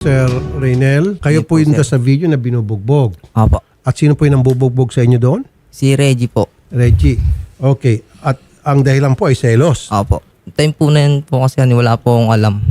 Sir Reynel, kayo Hindi po po, yung sir. sa video na binubugbog. Opo. At sino po yung nambubugbog sa inyo doon? Si Reggie po. Reggie. Okay. At ang dahilan po ay selos. Opo. Time po na yun po kasi wala po akong alam.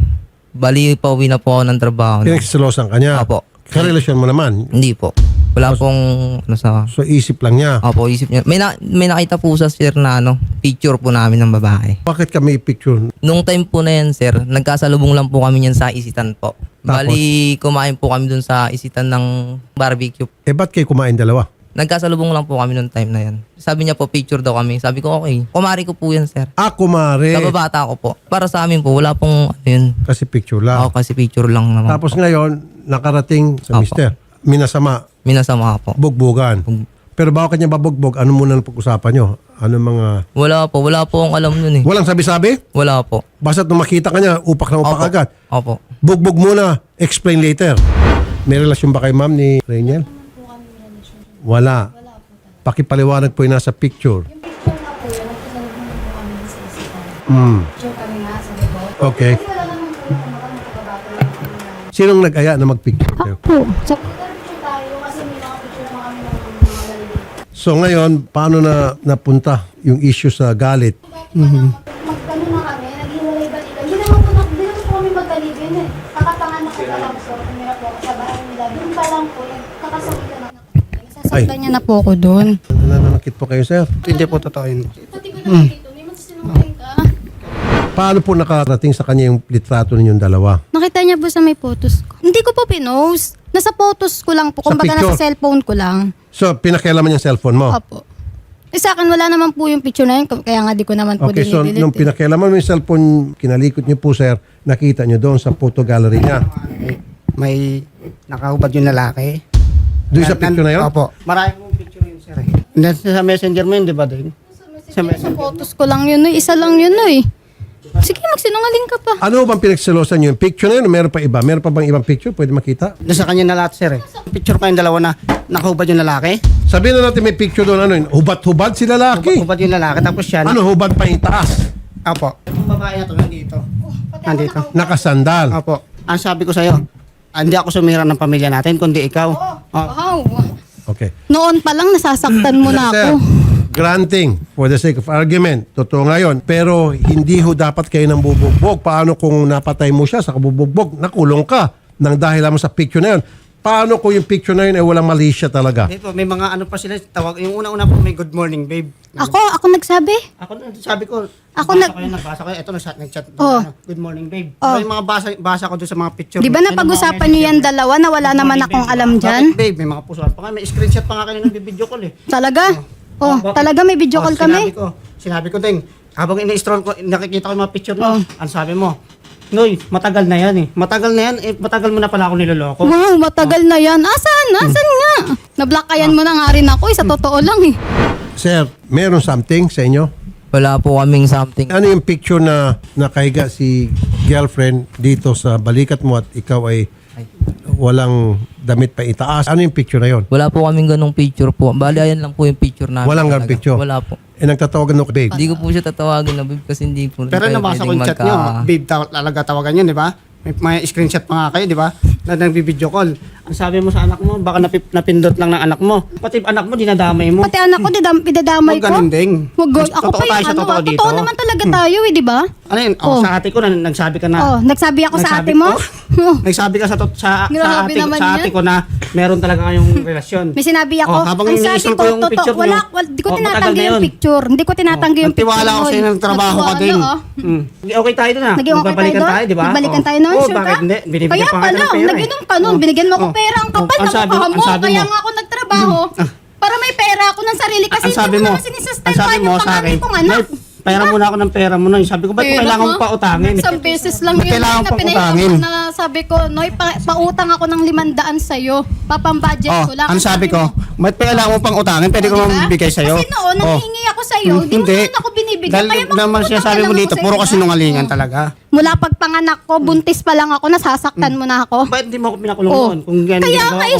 Bali, pauwi na po ako ng trabaho. No? Pinagsiselosan ka niya. Opo. Karelasyon mo naman. Hindi po. Wala pong ano sa... So isip lang niya. Opo, isip niya. May, na, may nakita po sa sir na ano, picture po namin ng babae. Bakit kami picture? Nung time po na yan, sir, nagkasalubong lang po kami yan sa isitan po. Bali, kumain po kami dun sa isitan ng barbecue. Eh ba't kayo kumain dalawa? Nagkasalubong lang po kami nung time na yan. Sabi niya po, picture daw kami. Sabi ko, okay. Kumari ko po yan, sir. Ah, kumare. Kababata ko po. Para sa amin po, wala pong ano yun. Kasi picture lang. Ako kasi picture lang naman. Tapos ngayon, nakarating sa Opo. mister. Minasama, Minasama po. bugbugan. Bug- Pero bago kanya babugbog, ano muna ang pag-usapan nyo? Ano mga... Wala po. Wala po akong alam nun eh. Walang sabi-sabi? Wala po. Basta nung makita ka niya, upak na upak Opo. agad. Opo. Bugbog muna, explain later. May relasyon ba kay ma'am ni Rainiel? Wala. Pakipaliwanag po yung nasa picture. Yung picture nga po yun, nagkasalubong na po kami sa isipan. Mm. Picture kami nga sa libot. Okay. Kasi wala naman po yung mga magkabata lang kami na. Sinong nag-aya na mag-picture kayo? Po. So, picture tayo kasi may mga picture naman kami ng mga maliliit. So ngayon, paano na napunta yung issue sa galit? Magkano na kami, naghiwalay ba nila? Hindi naman po, hindi naman po kami magkalibin eh. Kakapanganak ko pa lang po, tumira po ako sa bahay nila. Doon pa lang po, yung kakasakit na Sasaktan niya na po ako doon. Nananakit po kayo, sir. Hindi po totoo yun. Pati ko naman dito, may masisinungaling ka. Paano po nakarating sa kanya yung litrato ninyong dalawa? Nakita niya po sa may photos ko. Hindi ko po pinost. Nasa photos ko lang po. Sa Kumbaga picture? nasa cellphone ko lang. So, pinakialaman yung cellphone mo? Opo. Eh sa akin, wala naman po yung picture na yun. Kaya nga di ko naman po Okay, so dinidelete. nung eh. pinakialaman mo yung cellphone, kinalikot niyo po, sir, nakita niyo doon sa photo gallery niya. May nakahubad yung lalaki. Doon sa picture na yun? Opo. Marami pong picture yun, sir. Nasa sa messenger mo yun, di ba, din? Sa photos ko lang yun. eh. Isa lang yun eh. Sige, magsinungaling ka pa. Ano bang pinagselosan niyo? Yung picture na yun, o meron pa iba? Meron pa bang ibang picture? Pwede makita? Nasa kanya na lahat, sir. Eh. Picture kayong dalawa na nakahubad yung lalaki. Sabihin na natin may picture doon, ano yun? Hubad-hubad si lalaki. Hubad yung lalaki. Tapos siya, Ano, hubad pa yung taas? Opo. Yung babae na to, nandito. Nandito. Nakasandal. Opo. Ang sabi ko sa'yo, ah, hindi ako sumira ng pamilya natin, kundi ikaw. Oh. Wow. Okay. Noon pa lang nasasaktan mo na Sir, ako. Granting for the sake of argument, totoo ngayon, pero hindi ho dapat kayo nang bubugbog. Paano kung napatay mo siya sa kabubugbog, nakulong ka nang dahil lamang sa picture na yun. Paano kung yung picture na yun ay walang mali siya talaga? Dito, may mga ano pa sila, tawag, yung una-una po may good morning, babe. Ako, ako nagsabi. Ako, sabi ko, Ako nag- nag- ko yun, nagbasa ko yun, ito, nag-chat, nag-chat, Oh. ano, good morning, babe. Oh. Yung mga basa, basa ko doon sa mga picture. Di ba Ayun, napag-usapan mga niyo yan dalawa na wala naman akong babe. alam Bakit, dyan? babe, may mga pusuan pa nga, may screenshot pa nga kayo ng video call eh. Talaga? Oh, bakit? talaga may video Oh, call Sinabi kami? ko, sinabi ko din, habang ini-scroll ko, nakikita ko yung mga picture Oh. mo, ang sabi mo, Noy, matagal na yan eh. Matagal na yan, eh, matagal mo na pala ako niloloko. Wow, matagal na yan. Asan? Asan nga? Nablockayan mo na nga rin ako. eh, Sa totoo lang eh. Sir, meron something sa inyo? Wala po kaming something. Ano yung picture na nakahiga si girlfriend dito sa balikat mo at ikaw ay walang damit pa itaas? Ano yung picture na yon? Wala po kaming ganong picture po. Bali, ayan lang po yung picture namin. Walang ganong talaga. picture? Wala po. Eh, nagtatawagan mo, babe. Hindi ko po siya tatawagin na babe kasi hindi po Pero nabasa ko yung chat nyo, babe, talaga tawagan yun, di ba? May, may screenshot pa nga kayo, di ba? Na nag-video call. Ang sabi mo sa anak mo, baka napip, napindot lang ng anak mo. Pati anak mo, dinadamay mo. Pati anak ko, didam, Huwag idadamay ko. ganun ding. Wag go- Mas Ako totoo pa tayo yung sa ano, totoo ah, dito. totoo naman talaga tayo eh, di ba? Ano yun? Oh, Oh. Sa ate ko, na, nagsabi ka na. Oh, nagsabi ako sa ate mo. ko? Nagsabi ka sa, to, sa, sa, Grabe ate, naman sa yan. ate ko na meron talaga kayong relasyon. May sinabi ako. Oh, habang ang sabi ko, yung totoo, picture wala, nyo, wala, di ko oh, matagal tinatanggi na yung yun. picture. Hindi ko tinatanggi yung picture. Nagtiwala ako nun. sa'yo ng trabaho ka Nagtiwala, din. oh. Mm. Okay tayo doon ah. Naging okay tayo Magbabalikan doon? tayo, di ba? Magbalikan Oh. tayo noon, Oh, sure bakit ka? hindi? Binibigyan Kaya pa nga pala, kita ng pera eh. nag-inom ka nun, Oh. binigyan mo ako Oh. Pera. Ang kapal Oh, ng ang sabi- mukha ang mo. sabi Kaya mo. nga ako nagtrabaho. Para may pera ako ng sarili kasi ang sabi hindi mo, mo naman sinisustentahan ang sabi mo yung sa akin, panganay kong anak. "Nay, pera muna ako ng pera mo na. Sabi ko, ba't ko Pera kailangan mo? pa utangin? Isang beses lang Ba't yun kailangan na pang utangin? ko na sabi ko, Noy, pa, pautang ako ng limandaan sa'yo. Papambudget Oh, ko lang. ang sabi ko, ba't pa kailangan mo pang utangin? Pwede ko Diba? naman bigay sa'yo. Kasi noon, Oh. nanghihingi ako sa'yo, Hmm, hindi mo naman ako binibigyan. Dahil Kaya naman makakutang siya sabi na mo lang dito, ako puro sa'yo, kasi ha? nungalingan Oh. talaga. Mula pagpanganak ko, buntis pa lang ako, nasasaktan mo na ako. Ba't hindi mo ako pinakulong Oh. noon? Kung ganyan Kaya ginagawa nga, eh,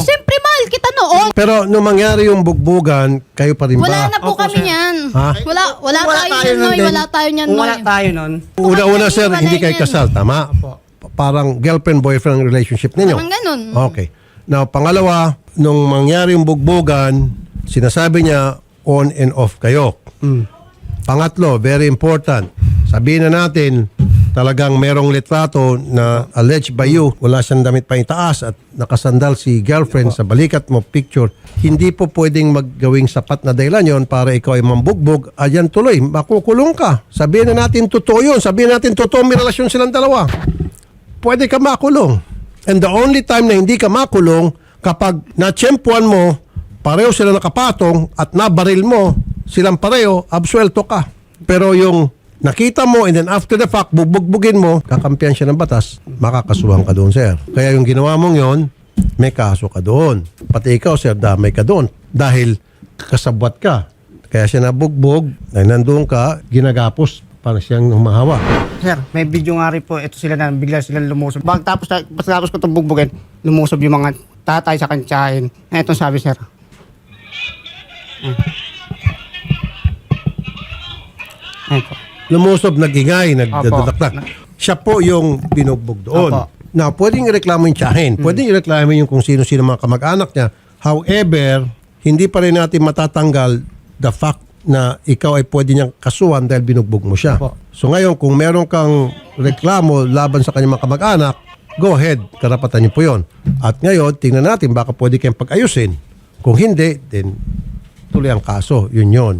noon. Pero nung mangyari yung bugbugan, kayo pa rin ba? Wala na po Opo, kami sir. niyan. Ha? Wala, wala, Kung tayo niyan, nun Noy. din, Wala tayo niyan, Kung wala tayo nun, Una-una sir, Wala hindi kayo yan. kasal, tama? Pa- parang girlfriend-boyfriend relationship ninyo? Parang ganun. Okay. Now, pangalawa, nung mangyari yung bugbogan, sinasabi niya on and off kayo. Pangatlo, very important. Sabihin na natin, talagang merong litrato na alleged by you, wala siyang damit pa itaas at nakasandal si girlfriend sa balikat mo, picture. Hindi po pwedeng maggawing sapat na dahilan yon para ikaw ay mambugbog. Ayan tuloy, makukulong ka. Sabihin na natin totoo yun. Sabihin natin totoo may relasyon silang dalawa pwede ka makulong. And the only time na hindi ka makulong, kapag natsyempuan mo, pareho sila nakapatong at nabaril mo, silang pareho, absuelto ka. Pero yung nakita mo and then after the fact, bubugbugin mo, kakampiyan siya ng batas, makakasuhan ka doon, sir. Kaya yung ginawa mong yon, may kaso ka doon. Pati ikaw, sir, damay ka doon. Dahil kasabwat ka. Kaya siya nabugbog, dahil nandun ka, ginagapos para siyang humahawa. Sir, may video nga rin po. Ito sila na bigla silang lumusob. Bag tapos, pagkatapos ko itong bugbugin, lumusob yung mga tatay sa kantsahin. Ito sabi, sir. Ayun po. Lumusob, nagingay, nagdadadakdak. Opo. Siya po yung binugbog doon. Opo. Now, pwedeng ireklamo yung tiyahin. Pwedeng ireklamo yung kung sino-sino mga kamag-anak niya. However, hindi pa rin natin matatanggal the fact na ikaw ay pwede niyang kasuhan dahil binugbog mo siya. Opo. So ngayon, kung meron kang reklamo laban sa kanyang mga kamag-anak, go ahead. Karapatan niyo po yon. At ngayon, tingnan natin baka pwede kayong pag-ayusin. Kung hindi, then tuloy ang kaso. Yun yon.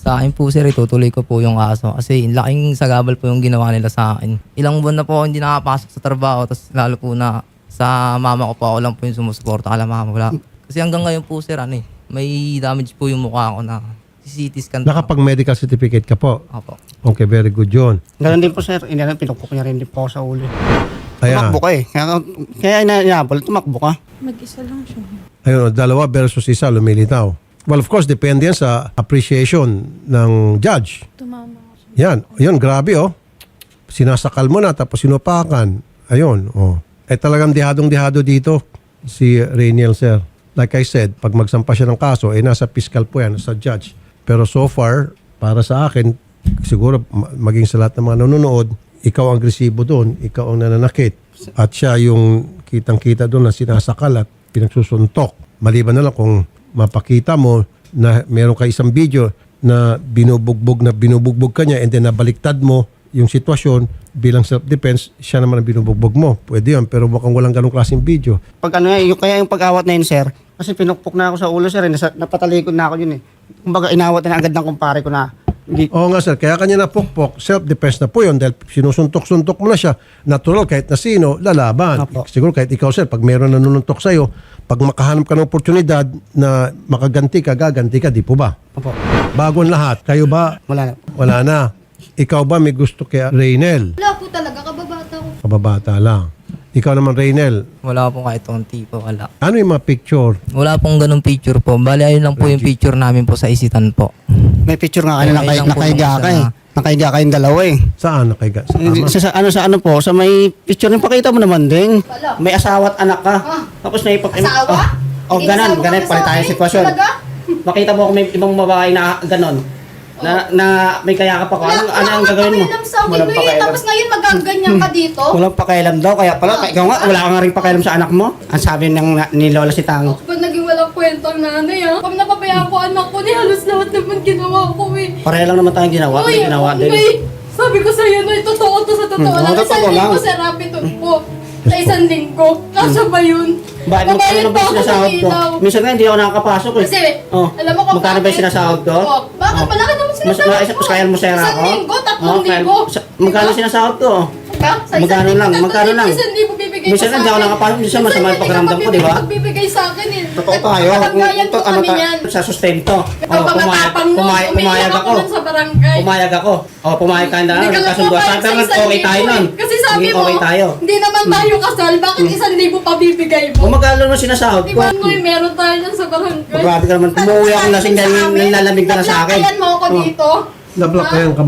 Sa akin po sir, itutuloy ko po yung kaso. Kasi laking sagabal po yung ginawa nila sa akin. Ilang buwan na po ako hindi nakapasok sa trabaho. Tapos lalo po na sa mama ko po ako lang po yung sumusuporta kala mama. Wala. Kasi hanggang ngayon po sir, ano eh, may damage po yung mukha ko na CT scan. Nakapag-medical certificate ka po. Opo. Okay, very good yun. Ganun din po, sir. Ina pinukpok niya rin din po ako sa ulo. Ayan. Tumakbo ka eh. Kaya, kaya inaabol, tumakbo ka. Mag-isa lang siya. Ayun, dalawa versus isa, lumilitaw. Well, of course, depende yan sa appreciation ng judge. Tumama ako. Yan. Ayun, grabe oh. Sinasakal mo na tapos sinupakan. Ayun, oh. Eh talagang dihadong-dihado dito si Rainiel, sir. Like I said, pag magsampa siya ng kaso, eh nasa fiscal po yan, sa judge. Pero so far, para sa akin, siguro ma- maging sa lahat ng mga nanonood, ikaw ang agresibo doon, ikaw ang nananakit. At siya yung kitang-kita doon na sinasakal at pinagsusuntok. Maliban na lang kung mapakita mo na meron ka isang video na binubugbog na binubugbog ka niya and then nabaliktad mo yung sitwasyon bilang self-defense, siya naman ang binubugbog mo. Pwede yun, pero mukhang walang ganong klaseng video. Pag ano yung, kaya yung pag-awat na yun, sir, kasi pinukpok na ako sa ulo, sir. Eh, nasa, napatalikod na ako yun eh. Kumbaga, inawat na agad ng kumpare ko na. Hindi, Oo nga sir, kaya kanya napukpok, self-defense na po yun dahil sinusuntok-suntok mo na siya. Natural, kahit na sino, lalaban. Apo. Siguro kahit ikaw sir, pag meron nanununtok sa'yo, pag makahanap ka ng oportunidad na makaganti ka, gaganti ka, di po ba? Opo. Bago ang lahat, kayo ba, Wala na. wala na. Ikaw ba may gusto kay Raynel? Wala po talaga, kababata ko. Kababata lang. Ikaw naman, Raynel. Wala po kahit konti po, wala. Ano yung mga picture? Wala pong ganung picture po. Bali, ayun lang po yung picture namin po sa isitan po. May picture nga kayo, Ayun nakay, lang po nakahiga yung isa ka eh. na- Nakahiga kayong dalawa eh. Saan nakaiga? Sa kama? Sa, sa, ano sa ano po, sa may picture yung pakita mo naman din. Wala. May asawa at anak ka. Ah. Tapos may ipag... Asawa? Oh, oh Hindi ganon, kasama pala tayo akin. sitwasyon. Talaga? Makita mo kung may ibang babae na ganon. Na, na may kayakap ako. Wala, Ano, ano wala ang gagawin mo? pakialam sa akin, Walang Luis. pakialam. Tapos ngayon magaganyan ka dito. Walang pakialam daw. Kaya pala, ikaw nga, wala ka nga rin pakialam sa anak mo. Ang sabi ng ni Lola si Tango. Pag naging walang kwento ang nanay ah. Pag napabayaan ko anak ko, ni halos lahat naman ginawa ko eh. Pareho lang naman tayong ginawa. May ginawa din. May, sabi ko sa'yo, no, totoo to sa totoo Hmm, lang. oo, totoo Isang lang. linggo sa rapid po. Sa isang linggo. Kasya ba yun? Bakit magkano Babayad na ba pa ako ng sinasahod ko? ilaw. Minsan nga hindi ako nakakapasok eh. Kasi, Oh, alam mo kung magkano ba yung sinasahod ko? Oh, bakit? Oh. Naman Mas, mas, mas kaya mo sera Isang ako? linggo, tatlong Oh, linggo. sa- Magkano sinasahod ko? Ka? Sa isang Magkano lang? Magkano lang? Isang libo bibigay Minsan mo nga, hindi ako nakapasok. Minsan masama yung pakiramdam ko, di ba? Bibigay sa akin eh. Totoo tayo. Baranggayan Ito, po ano kami ta- yan. sa sustento. Ikaw Oh, pa pumayag, matapang mo. pumayag, ako. sa. Pumayag ako. Oh, pumayag ka na. Ka lang Nagkasundo. sa naman, isang okay tayo eh. nun. Sabi Hindi mo, okay tayo. hindi naman tayo kasal. Bakit isang libo pa bibigay mo? Kung magkano naman sinasahod ko, Iban mo eh, meron tayo dyan sa barangay. grabe ka naman. Umuwi ako lasing dahil nilalamig ka na sa akin. Naplakayan mo ako Oh. dito. Nablakayan ka,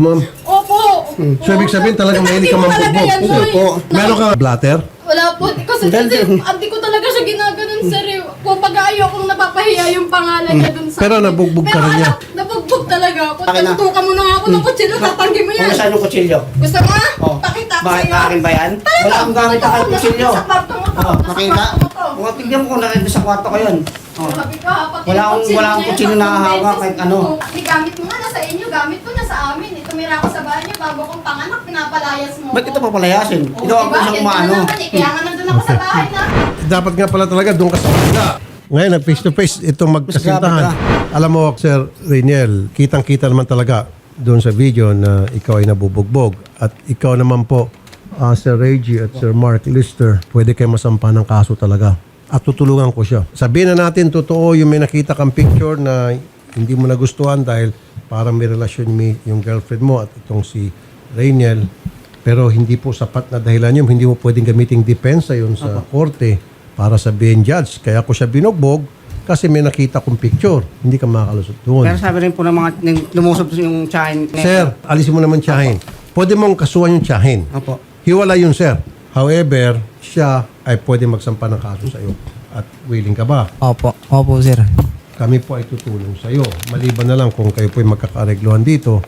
ma'am. Opo. So, ibig sabihin talagang mahilig ka Talaga mambugbog. yan, Hindi Noy. po. Meron ka blatter? Wala po. Kasi, kasi hindi ko talaga siya ginaganon, sir. eh. Kung pag ayokong napapahiya yung pangalan niya dun sa Pero akin. nabugbog ka Pero rin niya. anak, Nabugbog talaga ako. Akin na. Tutukan mo na nga ako ng kutsilyo, tatanggi mo yan. Kung saan yung kutsilyo? Gusto mo? Oh. Pakita ko Bakit sa'yo. akin ba yan? Wala akong gamit na kahit kutsilyo. Sa kwarto mo to. Oh, makita? kwarto mo to. Kung tignan mo kung nakita sa kwarto ko yun. Oh. Wala akong- wala akong na kutsilyo na hawak kahit ano. gamit mo nga, nasa inyo. Gamit ko nasa amin. Eh, tumira ako sa bahay niyo bago kong panganak, pinapalayas mo. Ba't ko. ito papalayasin? Oh, Ito ako diba? isang na eh. Kaya nga nandun ako sa bahay na. Dapat nga pala talaga doon ka sa kanila. Ngayon, nag face to face itong magkasintahan. Alam mo, Sir Rainiel, kitang-kita naman talaga doon sa video na ikaw ay nabubugbog. At ikaw naman po, ah, Sir Reggie at Sir Mark Lister, pwede kayo masampa ng kaso talaga. At tutulungan ko siya. Sabihin na natin, totoo yung may nakita kang picture na hindi mo nagustuhan dahil parang may relasyon mi yung girlfriend mo at itong si Rainiel. Pero hindi po sapat na dahilan yun. Hindi mo pwedeng gamiting depensa yun sa korte para sabihin judge. Kaya ko siya binugbog kasi may nakita kong picture. Hindi ka makakalusot doon. Pero sabi rin po ng mga nang lumusob yung tsahin. Sir, alisin mo naman tiyahin. Pwede mong kasuhan yung tiyahin. Opo. Hiwala yun, sir. However, siya ay pwede magsampa ng kaso sa iyo. At willing ka ba? Opo, opo sir. Kami po ay tutulong sa iyo. Maliban na lang kung kayo po ay magkakaregluhan dito,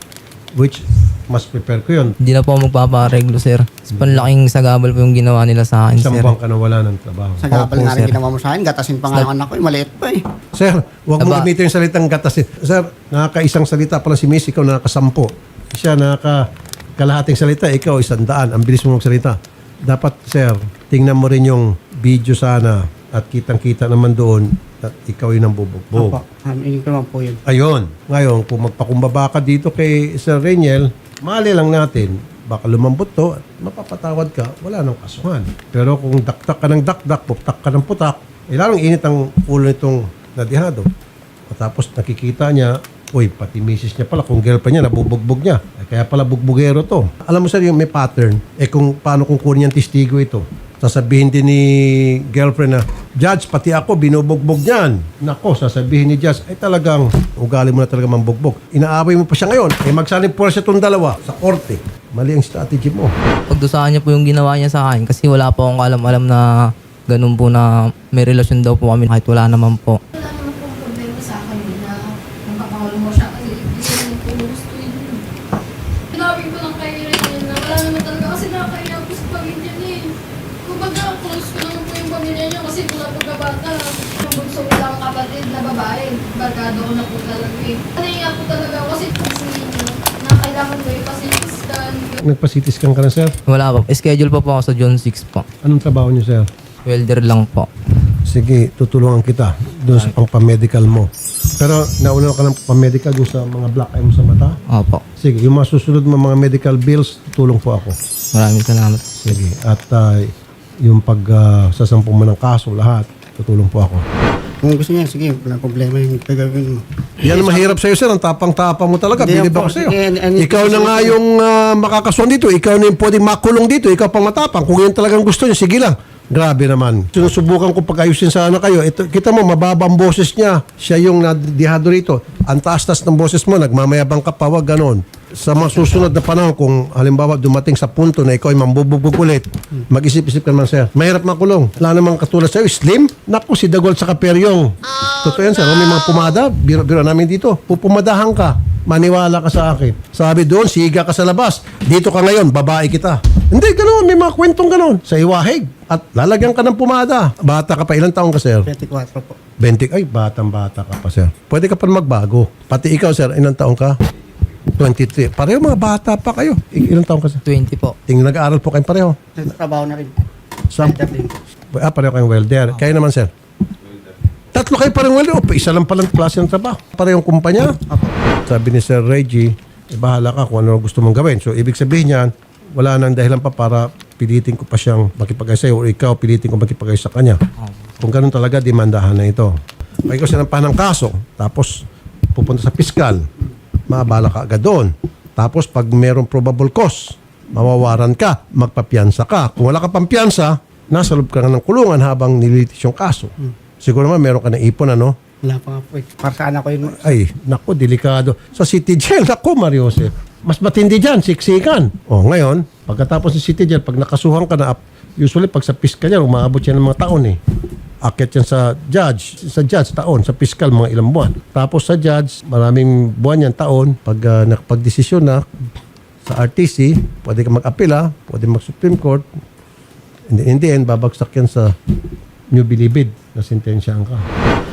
which mas prepare ko yun. Hindi na po ako magpapareglo sir. Sa panlaking sagabal po yung ginawa nila sa akin Isang sir. buwan ka na wala ng trabaho. Sa gabal Opo, nga rin sir. ginawa mo sa akin. Gatasin pa nga ang anak ko. eh, Maliit pa eh. Sir, huwag mo Aba. gamitin yung salitang gatasin. Sir, nakakaisang salita pala si Miss, ikaw nakakasampo. Siya nakakalahating salita, ikaw isang daan. Ang bilis mo magsalita. Dapat, sir, tingnan mo rin yung video sana at kitang-kita naman doon at ikaw yung nambubugbog. Opo. Amin ko naman po yun. Ayun. Ngayon, kung magpakumbaba ka dito kay Sir Reniel, mali lang natin, baka lumambot to at mapapatawad ka, wala nang kasuhan. Pero kung daktak ka ng dakdak, putak ka ng putak, eh lalong init ang ulo nitong nadihado. At tapos nakikita niya, uy, pati misis niya pala, kung girlfriend niya, nabubugbog niya. Eh, kaya pala bugbugero to. Alam mo sir, yung may pattern, eh kung paano kung kunin yung testigo ito, sasabihin din ni girlfriend na, Judge, pati ako, binubugbog niyan. Nako, sasabihin ni Judge, ay talagang ugali mo na talaga mambugbog. Inaaway mo pa siya ngayon, eh magsanib po siya itong dalawa sa korte. Mali ang strategy mo. Pagdusahan niya po yung ginawa niya sa akin kasi wala po akong alam-alam na ganun po na may relasyon daw po kami kahit wala naman po. Nagpa-CT scan ka na, sir? Wala po. Schedule pa po ako sa John 6 po. Anong trabaho niyo, sir? Welder lang po. Sige, tutulungan kita doon sa pang-medical mo. Pero nauna ka ng pang-medical doon sa mga black eye mo sa mata? Opo. Sige, yung mga susunod mo mga medical bills, tutulong po ako. Maraming salamat. Sige. At ah, yung pag uh, sasampung mo ng kaso, lahat, tutulong po ako. Kung gusto niya, sige, walang problema yung gagawin mo. Yan ang mahirap sa'yo, sir. Ang tapang-tapang mo talaga. Hindi Bilib ako sa'yo. Sige, and- and- Ikaw na nga yung uh, makakasuhan dito. Ikaw na yung pwedeng makulong dito. Ikaw pang matapang. Kung yan talagang gusto niya, sige lang. Grabe naman. Sinusubukan ko pag-ayusin sana kayo. Ito, kita mo, mababa ang boses niya. Siya yung nadihado rito. Ang taas-taas ng boses mo, nagmamayabang ka pa, wag ganon. Sa mga susunod na panahon, kung halimbawa dumating sa punto na ikaw ay mambubugbog ulit, mag-isip-isip ka naman, sir. Mahirap makulong. Wala namang katulad sa'yo. Slim? Naku, si Dagol sa Kaperyong. Totoo yan, sir. May mga pumada, biro-biro namin dito. Pupumadahan ka. Maniwala ka sa akin. Sabi doon, siga ka sa labas. Dito ka ngayon, babae kita. Hindi, ganoon. May mga kwentong ganoon. Sa iwahig. At lalagyan ka ng pumada. Bata ka pa. Ilang taong ka, sir? 24 po. 20. Ay, batang bata ka pa, sir. Pwede ka pa magbago. Pati ikaw, sir. Ilang taong ka? 23. Pareho mga bata pa kayo. I- ilang taong ka, sir? 20 po. Tingin nag-aaral po kayong pareho. Trabaho na rin. Sam- Welder din. Ah, pareho kayong welder. Kayo naman, sir? Tatlo kayo parang welder. O, pa isa lang palang klase ng trabaho. Parehong kumpanya. Opo. Sabi ni Sir Reggie, eh, bahala ka kung ano gusto mong gawin. So, ibig sabihin niyan, wala nang dahilan pa para pilitin ko pa siyang makipagay sa'yo o ikaw pilitin ko makipagay sa kanya. Kung ganun talaga, demandahan na ito. May ikaw sinampahan ng kaso, tapos pupunta sa piskal, maabala ka agad doon. Tapos pag merong probable cause, mawawaran ka, magpapiansa ka. Kung wala ka pang piyansa, nasa loob ka ng kulungan habang nililitis yung kaso. Siguro naman meron ka na ipon, ano? Wala pa nga po eh. Para sa anak ko yun. Ay, naku, delikado. Sa City Jail, naku, Mario Jose. Mas matindi dyan, siksikan. O, ngayon, pagkatapos ng City Jail, pag nakasuhan ka na, usually pag sa piskal yan, umaabot yan ng mga taon eh. Akit yan sa judge, sa judge taon, sa fiscal mga ilang buwan. Tapos sa judge, maraming buwan yan taon. Pag uh, nakapagdesisyon na sa RTC, pwede ka mag-apela, pwede mag-Supreme Court. The, in the end, babagsak yan sa New Bilibid na sentensyahan ka.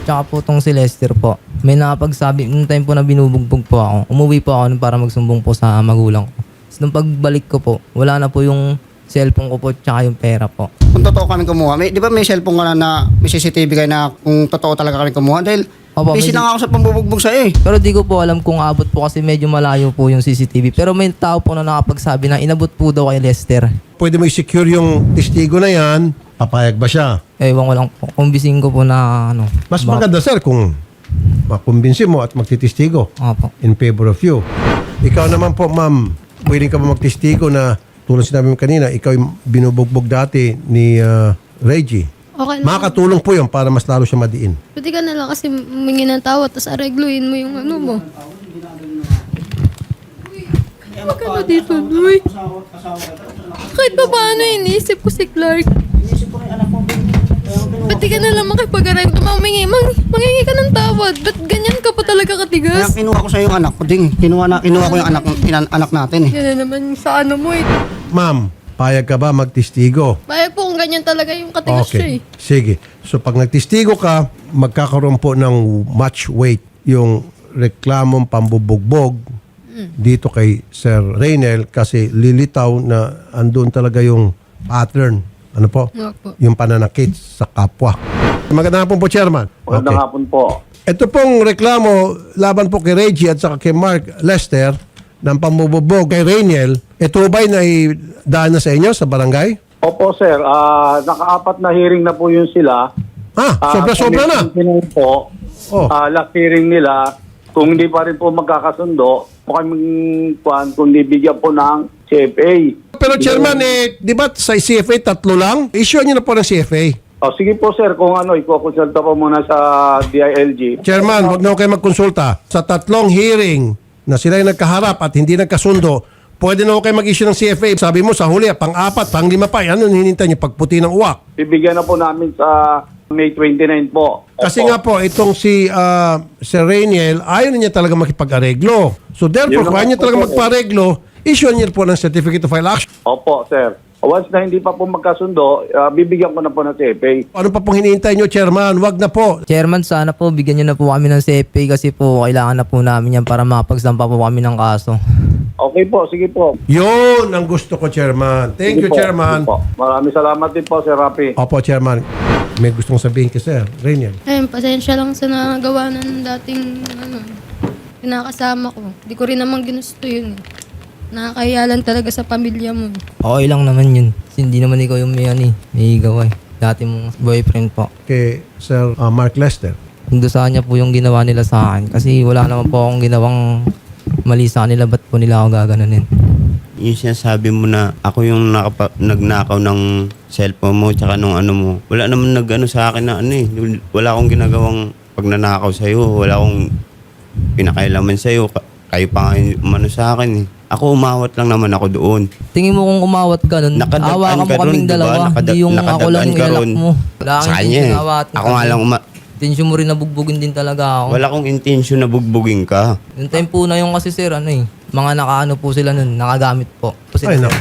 Tsaka po tong si Lester po. May nakapagsabi, nung time po na binubugbog po ako, umuwi po ako para magsumbong po sa magulang ko. Tapos nung pagbalik ko po, wala na po yung cellphone ko po tsaka yung pera po. Kung totoo kami kumuha, may, di ba may cellphone ka na na may CCTV kayo na kung totoo talaga kami kumuha? Dahil Opo, busy may- na nga ako sa pambubugbog sa eh. Pero di ko po alam kung abot po kasi medyo malayo po yung CCTV. Pero may tao po na nakapagsabi na inabot po daw kay Lester. Pwede mo i-secure yung testigo na yan, papayag ba siya? Ewan ko lang po. Kumbising ko po na ano. Mas baka- maganda sir kung makumbinsi mo at magtitistigo Opo. in favor of you. Ikaw naman po ma'am, willing ka ba magtestigo na tulad sinabi mo kanina, ikaw yung binubugbog dati ni ah, Reggie. Okay lang. Makakatulong po yun para mas lalo siya madiin. Pwede ka na lang kasi humingi ng tawad tapos aregluin mo yung ano mo. Huwag ka na dito, Doy. Kahit pa paano iniisip ko si Clark. Pwede ka na lang makipag-areglo. Mamingi, mang, mangingi ka ng tawad. Ba't ganyan ka pa talaga Kaya katigas? kinuha ko sa yung anak ko ding. Kinuha, na, kinuha ko yung anak, inan, anak natin eh. Yan na naman sa ano mo eh. Ma'am, payag ka ba magtestigo? Bayag po kung ganyan talaga yung katigas siya eh. Sige. So pag nagtestigo ka, magkakaroon po ng much weight yung reklamong pambubugbog dito kay Sir Reynel kasi lilitaw na andun talaga yung pattern. Ano po? Opo. Yung pananakit sa kapwa. Magandang hapon po, Chairman. Magandang hapon po. Ito pong reklamo laban po kay Reggie at saka kay Mark Lester ng pambububog kay Reynel. Ito ba'y naidaan na sa inyo sa barangay? Opo sir, Ah, nakaapat na hearing na po yun sila. Ah, Ah, sobra-sobra na. kung po, Oh. ah, last hearing nila, kung hindi pa rin po magkakasundo, po kaming kuhan, kung bigyan po ng CFA. Pero chairman, eh, di ba sa CFA tatlo lang? Issue niyo na po ng CFA. O, sige po sir, kung ano, ikukonsulta po muna sa DILG. Chairman, wag na ho kayo magkonsulta. Sa tatlong hearing na sila yung nagkaharap at hindi nagkasundo, pwede na ho kayo mag-issue ng CFA. Sabi mo sa huli, pang-apat, pang-lima pa, ano hinintay niyo? Pagputi ng uwak. Bibigyan na po namin sa May 29 po. Kasi Opo. nga po, itong si uh, Sir Rainiel, ayaw na niya talaga makipag-areglo. So therefore, Yun kung ayaw niya po, talaga sir. magpa-areglo, issue niya po ng certificate to file action. Opo sir. Once na hindi pa po magkasundo, ah, bibigyan ko na po ng CFA. Ano pa pong hinihintay niyo, Chairman? Wag na po. Chairman, sana po bigyan niyo na po kami ng CFA kasi po kailangan na po namin yan para mapagsampa po kami ng kaso. Okay po, sige po. Yun ang gusto ko, Chairman. Thank Sige you, po, Chairman. sige po. Maraming salamat din po, Sir Rafi. Opo, Chairman. May gustong sabihin kay Sir Rainiel. Ayun, pasensya lang sa nagawa ng dating ano, pinakasama ko. Di ko rin naman ginusto yun. eh. Nakakahiya lang talaga sa pamilya mo. Okay lang naman yun. Kasi hindi naman ikaw yung may, ano, eh, may gawa eh. Dati mong boyfriend po. Kay Sir uh, Mark Lester. Hindusahan niya po yung ginawa nila sa akin. Kasi wala naman po akong ginawang mali sa kanila. Ba't po nila ako gaganunin? yung sinasabi mo na ako yung nakapa, nagnakaw ng cellphone mo tsaka nung ano mo. Wala naman nag-ano sa akin na ano eh. Wala akong ginagawang pag nanakaw sa'yo. Wala akong pinakailaman sa'yo. Ka- Kayo pa nga yung umano sa akin eh. Ako umawat lang naman ako doon. Tingin mo kung umawat ka nun, Nakadagaan awa ka mo ka kaming ron, diba? dalawa. Nakada- Hindi yung ako lang nakadagaan yung ka ilalak ron. mo. Wala kang Sa kanya eh. awatin Ako nga lang uma- Tensyon mo rin na bugbugin din talaga ako. Wala akong intention na bugbugin ka. Yung time po na yung kasi sir, ano eh, mga nakaano po sila nun, nakagamit po. Kasi Ay, naku.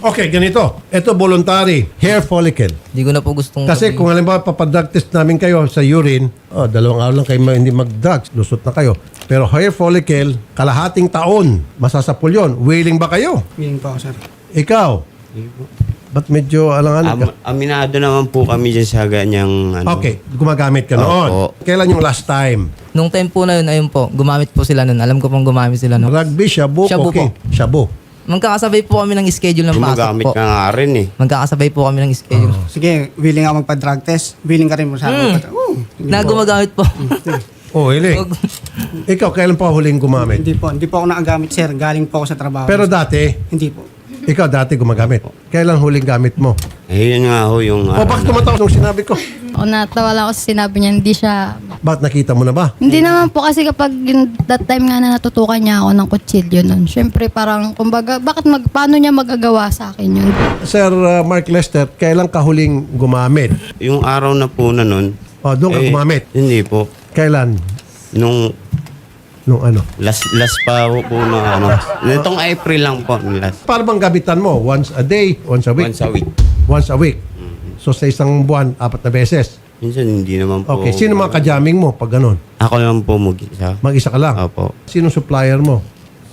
Okay, ganito. Ito, voluntary. Hair follicle. Hindi ko na po gustong Kasi kung halimbawa papadrug test namin kayo sa urine, oh, dalawang araw lang kayo ma- hindi mag-drugs, lusot na kayo. Pero hair follicle, kalahating taon, masasapul yun. Willing ba kayo? Feeling pa ako, sir. Ikaw? Ba't medyo alang-alang ka? Am- aminado naman po kami dyan sa ganyang ano. Okay, gumagamit ka noon. Opo. Kailan yung last time? Nung time po na yun, ayun po, gumamit po sila nun. Alam ko pong gumamit sila nun. Rugby, shabu, Shabu okay. po. Shabu. Magkakasabay po kami ng schedule ng pasok Gumagamit po. ka nga rin eh. Magkakasabay po kami ng schedule. Sige, willing ako magpa-drug test. Willing ka rin mo sa akin. Hmm. Oo. Na gumagamit po. Oh, hiling. Wag- Ikaw, kailan pa huling gumamit? Hindi po, hindi po ako nakagamit, sir. Galing po ako sa trabaho. Pero dati, hindi po. ikaw dati gumagamit. Kailan huling gamit mo? Eh, yun nga ho yung... O, bakit tumatawa nung sinabi ko? Ako natawa lang ako sa sinabi niya, hindi siya Bakit nakita mo na ba? Hindi naman po kasi kapag yun, that time nga na natutukan niya ako ng kutsilyo nun. Siyempre parang, kumbaga, bakit mag, paano niya magagawa sa akin yun? Sir uh, Mark Lester, kailan ka huling gumamit? Yung araw na po na nun, O, doon ka eh, gumamit. Hindi po. Kailan? Nung Nung ano? last, last pa po, po ng ano. Nitong April lang po. Last. Para bang gabitan mo? Once a day? Once a week? Once a week. Once a week. So sa isang buwan, apat na beses. Minsan hindi naman po. Okay. Sino mga kajaming mo pag ganun? Ako lang po mag-isa. Mag-isa ka lang? Opo. Sino supplier mo?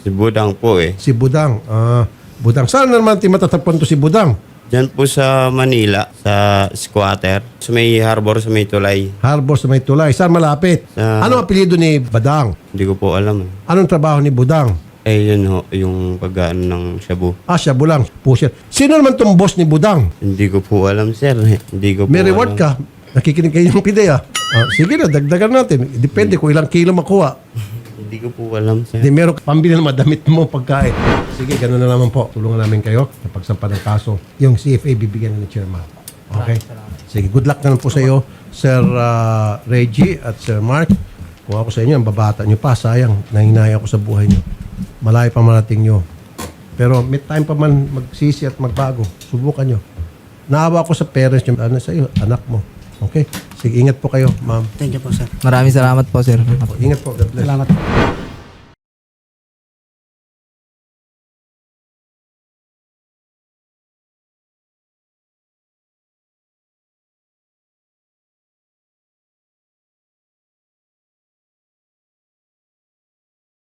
Si Budang po eh. Si Budang. Ah, Budang. Saan naman ti matatagpuan to si Budang? Diyan po sa Manila, sa squatter. Sa may harbor, sa may tulay. Harbor sa may tulay. Saan malapit? Sa- Ano ang apelido ni Badang? Hindi ko po alam eh. Anong trabaho ni Budang? Eh, yun ho, yung pagkaan ng shabu. Ah, siya bulang. Pusher. Sino naman tong boss ni Budang? Hindi ko po alam, sir. Hindi ko po May reward alam. ka. Nakikinig kayo ng pide ah. Ah, sige na, dagdagan natin. Depende kung ilang kilo makuha. Hindi ko po alam, sir. Hindi, meron ka pambili ng madamit mo pagkain. Sige, ganun na naman po. Tulungan namin kayo sa pagsampa ng kaso. Yung CFA bibigyan na ng chairman. Okay? Sige, good luck na lang po sa iyo, Sir ah, Reggie at Sir Mark. Kung ako sa inyo, ang babata nyo pa, sayang, nahinaya ako sa buhay nyo. Malayo pa marating nyo. Pero may time pa man magsisi at magbago. Subukan nyo. Naawa ako sa parents nyo, ano sa iyo, anak mo. Okay? Sige, ingat po kayo, ma'am. Thank you po, sir. Maraming salamat po, sir. Ingat po. God bless. Salamat po.